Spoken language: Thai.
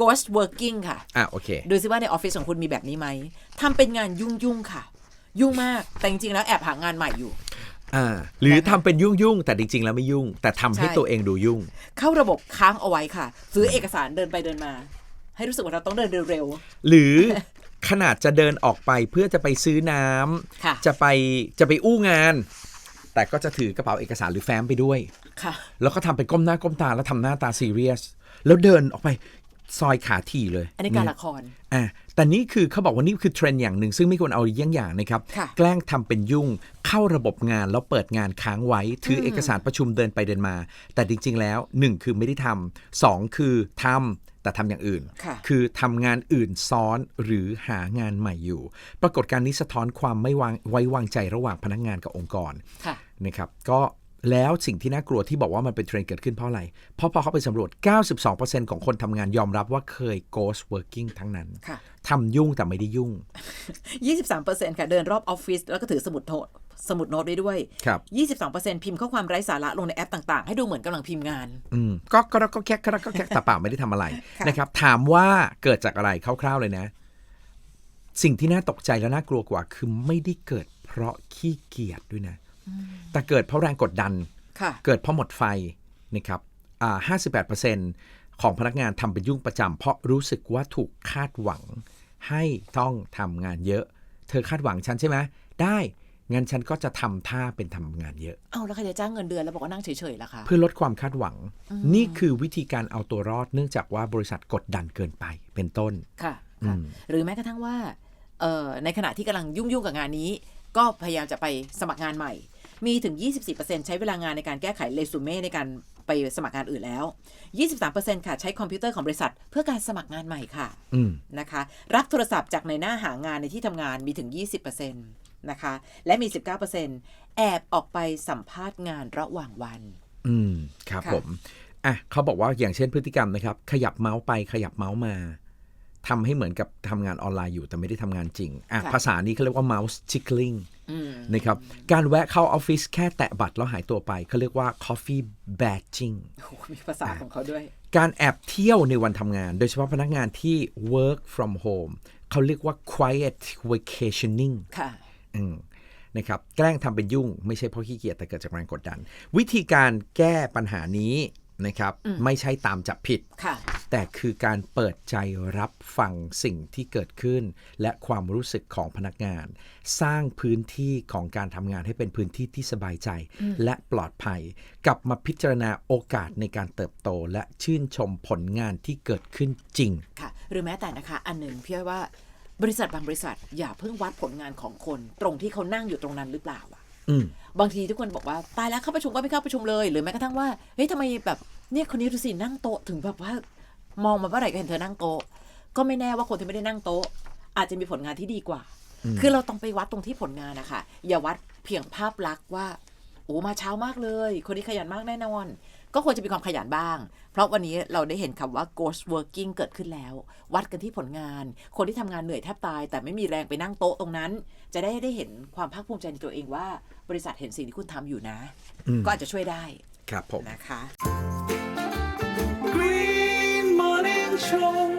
ghost working ค่ะ อะโอเค ดูซิว่าในออฟฟิศของคุณมีแบบนี้ไหมทำเป็นงานยุ่งยุ่งๆค่ะ ยุ่งมากแต่จริงๆแล้วแอบหางานใหม่อยู่ อ่า หรือทำเป็นยุ่งยุ่งๆแต่จริง ๆ แล้วไม่ยุ่ง แต่ทำให้ใช่ ตัวเองดูยุ่ง เข้าระบบค้างเอาไว้ค่ะ ซื้อเอกสารเดินไปเดินมา ให้รู้สึกว่าเราต้องเดินเร็ว หรือ ขนาดจะเดินออกไปเพื่อจะไปซื้อน้ำค่ะ จะไปจะไปอู้งาน แต่ก็จะถือกระเป๋าเอกสารหรือแฟ้มไปด้วย ๆ ค่ะ แล้วก็ทำเป็นก้มหน้าก้มตาแล้วทำหน้าตาซีเรียส แล้วเดินออกไป ซอยขาถี่เลย อันนี้การละครอะแต่นี่คือเขาบอกว่านี่คือเทรนด์อย่างหนึ่งซึ่งไม่ควรเอาเยี่ยงอย่างนะครับค่ะแกล้งทำเป็นยุ่งเข้าระบบงานแล้วเปิดงานค้างไว้ ถือเอกสารประชุมเดินไปเดินมา แต่จริง ๆ แล้ว 1 คือไม่ได้ทำสองคือทำแต่ทำอย่างอื่นค่ะคือทำงานอื่นซ้อนหรือหางานใหม่อยู่ ปรากฏการณ์นี้สะท้อนความไม่วางไว้วางใจระหว่างพนักงานกับองค์กรค่ะนะครับ ก็ แล้วสิ่งที่น่ากลัวที่บอกว่ามันเป็นเทรนด์เกิดขึ้นเพราะอะไร เพราะพอเขาไปสำรวจ 92%ของคนทำงานยอมรับว่าเคย ghost working ทั้งนั้นค่ะทำยุ่งแต่ไม่ได้ยุ่ง 23%ค่ะ เดินรอบออฟฟิศแล้วก็ถือสมุดโน้ตสมุดโน้ตไว้ด้วย ครับ 22%พิมพ์ข้อความไร้สาระลงในแอปต่าง ๆ ให้ดูเหมือนกำลังพิมพ์งาน อืม ก็ก็ก็แค่ก็ก็แค่แต่เปล่าไม่ได้ทำอะไรค่ะนะครับ ถามว่าเกิดจากอะไรคร่าวๆเลยนะ สิ่งที่น่าตกใจและน่ากลัวกว่า คือไม่ได้เกิดเพราะขี้เกียจด้วยนะ แต่เกิดเพราะแรงกดดันค่ะเกิดเพราะหมดไฟนะครับอ่า58%ของพนักงานทำเป็นยุ่งประจำเพราะรู้สึกว่าถูกคาดหวัง ให้ต้องทำงานเยอะ เธอคาดหวังฉันใช่ไหมได้งั้นฉันก็จะทำท่าเป็นทำงานเยอะ เอาแล้วใครจะจ้างเงินเดือนแล้วบอกว่านั่งเฉยๆล่ะคะ เพื่อลดความคาดหวัง นี่คือวิธีการเอาตัวรอดเนื่องจากว่าบริษัทกดดันเกินไปเป็นต้น ค่ะค่ะหรือแม้กระทั่งว่าเอ่อในขณะที่กำลังยุ่งๆกับงานนี้ ก็พยายามจะไปสมัครงานใหม่ มีถึง 24%ใช้เวลางานในการแก้ไขเรซูเม่ในการไปสมัครงานอื่นแล้ว 23%ค่ะ ใช้คอมพิวเตอร์ของบริษัท เพื่อการสมัครงานใหม่ค่ะอืมนะคะ รับโทรศัพท์จากในหน้าหางานในที่ทำงานมีถึง 20%นะคะ และมี 19%แอบออกไปสัมภาษณ์งานระหว่างวัน อืม ครับค่ะผม อะเขาบอกว่าอย่างเช่นพฤติกรรมนะครับ ขยับเมาส์ไปขยับเมาส์มา ทำให้เหมือนกับทำงานออนไลน์อยู่แต่ไม่ได้ทำงานจริงอะ ภาษานี้เขาเรียกว่า mouse tickling อืมนะครับ การแวะเข้าออฟฟิศแค่แตะบัตรแล้วหายตัวไปเขาเรียกว่า coffee badging โอ้โหมีภาษาของเขาด้วย การแอบเที่ยวในวันทำงาน โดยเฉพาะพนักงานที่ work from home เขาเรียกว่า quiet vacationing ค่ะ อืมนะครับ แกล้งทำเป็นยุ่ง ไม่ใช่เพราะขี้เกียจแต่เกิดจากแรงกดดัน วิธีการแก้ปัญหานี้นะครับ ไม่ใช่ตามจับผิด ค่ะ แต่คือการเปิดใจรับฟังสิ่งที่เกิดขึ้น และความรู้สึกของพนักงาน สร้างพื้นที่ของการทำงานให้เป็นพื้นที่ที่สบายใจ และปลอดภัย กลับมาพิจารณาโอกาสในการเติบโต และชื่นชมผลงานที่เกิดขึ้นจริงค่ะ หรือแม้แต่นะคะอันหนึ่งพี่อ้อยว่าบริษัทบางบริษัท อย่าเพิ่งวัดผลงานของคน ตรงที่เขานั่งอยู่ตรงนั้นหรือเปล่าอะอืมบางทีทุกคนบอกว่าตายแล้วเข้าประชุมก็ไม่เข้าประชุมเลย หรือแม้กระทั่งว่าเฮ้ยทำไมแบบเนี่ยคนนี้ดูสินั่งโต๊ะถึงแบบว่า มองมาเมื่อไหร่ก็เห็นเธอนั่งโต๊ะ ก็ไม่แน่ว่าคนที่ไม่ได้นั่งโต๊ะ อาจจะมีผลงานที่ดีกว่า คือเราต้องไปวัดตรงที่ผลงานนะคะอย่าวัดเพียงภาพลักษณ์ว่าโอ้มาเช้ามากเลย คนนี้ขยันมากแน่นอน ก็ควรจะมีความขยันบ้าง เพราะวันนี้เราได้เห็นคำว่า ghost working เกิดขึ้นแล้ว วัดกันที่ผลงาน คนที่ทำงานเหนื่อยแทบตาย แต่ไม่มีแรงไปนั่งโต๊ะตรงนั้น จะได้ได้เห็นความภาคภูมิใจในตัวเองว่า บริษัทเห็นสิ่งที่คุณทำอยู่นะ ก็อาจจะช่วยได้ ครับผมนะคะ control.